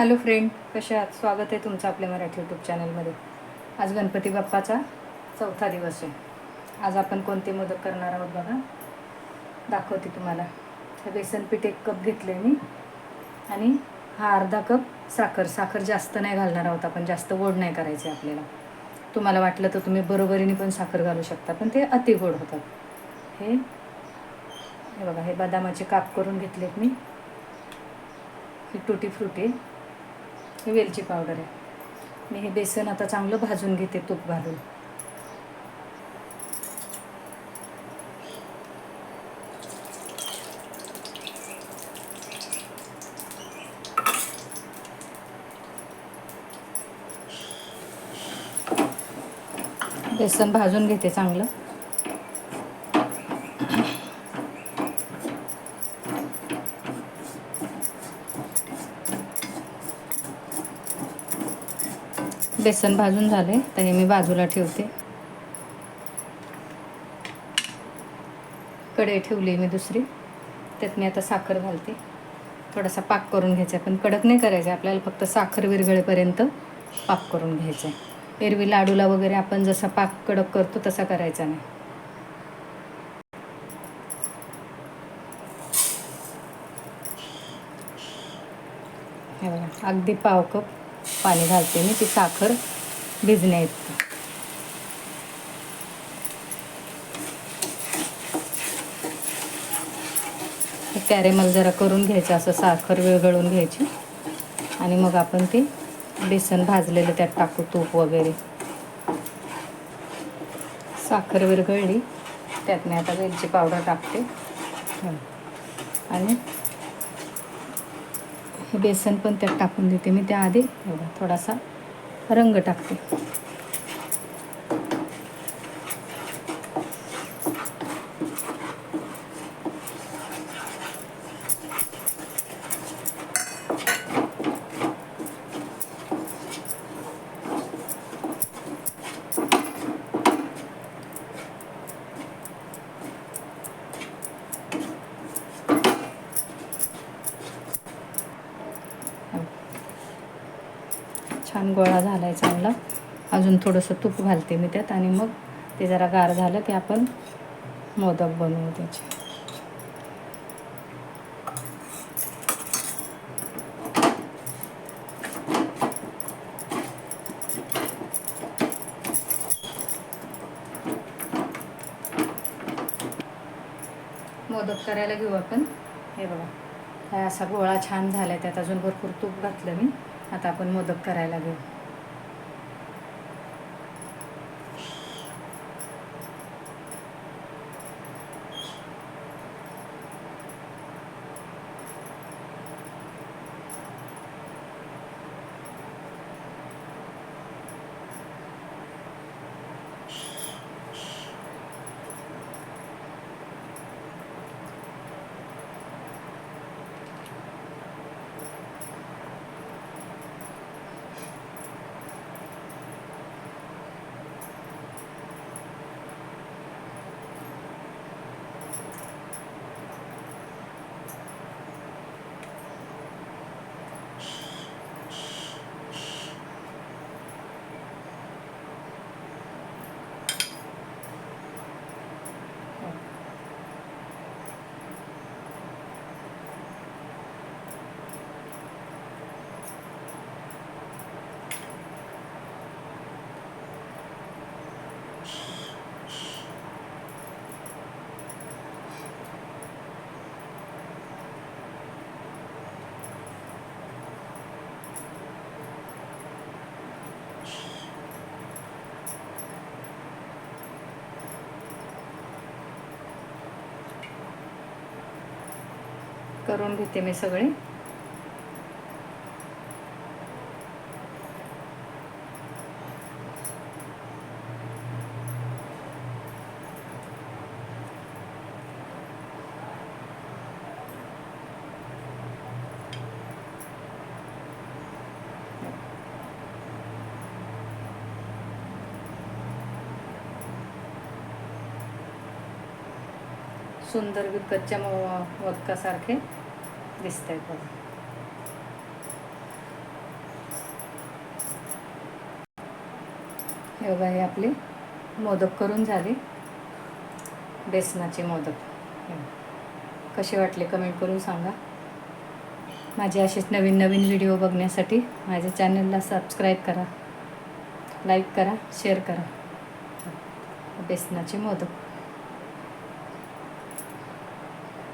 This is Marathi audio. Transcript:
हॅलो फ्रेंड कसे आहात? स्वागत आहे तुमचं आपल्या मराठी यूट्यूब चॅनलमध्ये. आज गणपती बाप्पाचा चौथा दिवस आहे. आज आपण कोणते मोदक करणार आहोत बघा. दाखवते तुम्हाला. हे बेसन पीठ एक कप घेतले मी. आणि हा अर्धा कप साखर. साखर जास्त नाही घालणार आहोत आपण. जास्त गोड नाही करायचे आपल्याला. तुम्हाला वाटलं तर तुम्ही बरोबरीने पण साखर घालू शकता पण ते अति गोड होतात. हे हे बघा हे बदामाचे काप करून घेतलेत मी. ही टुटी फ्रुटी ही वेलची पावडर आहे. मी हे बेसन आता चांगलं भाजून घेते तूप घालून. बेसन भाजून घेते चांगलं. बेसन भाजून झाले तर हे मी बाजूला ठेवते. कढई ठेवली मी दुसरी त्यात मी आता साखर घालते. थोडासा पाक करून घ्यायचा आहे पण कडक नाही करायचं आपल्याला फक्त साखर विरघळेपर्यंत पाक करून घ्यायचा आहे. एरवी लाडूला वगैरे आपण जसा पाक कडक करतो तसा करायचा नाही. हे बघा अगदी पाव कप पाणी घालते मी ती साखर भिजण्या इतकी हे कॅरेमल जरा करून घ्यायचं असं साखर विरघळून घ्यायची. आणि मग आपण ते बेसन भाजलेलं त्यात टाकू तूप वगैरे. साखर विरघळली त्यात मी आता वेलची पावडर टाकते. आणि हे बेसन पण त्यात टाकून देते मी. त्याआधी थोडासा रंग टाकते. गोळा झाला आहे चांगला. अजून थोडंसं तूप घालते मी त्यात आणि मग ते जरा गार झालं की आपण मोदक बनवू त्याचे. मोदक करायला घेऊ आपण. हे बघा. हा असा गोळा छान झाला आहे त्यात. अजून भरपूर तूप घातलं मी. आता आपण मोदक करायला घेऊ. करून घेते मी सगळे सुंदर विकतच्या मो- मोदकासारखे दिसतंय बघा हे बघा हे आपले मोदक करून झाले. बेसनाचे मोदक. कसे वाटले कमेंट करून सांगा. माझे असेच नवीन नवीन व्हिडिओ बघण्यासाठी माझ्या चॅनलला सबस्क्राईब करा. लाईक करा शेअर करा. बेसनाचे मोदक.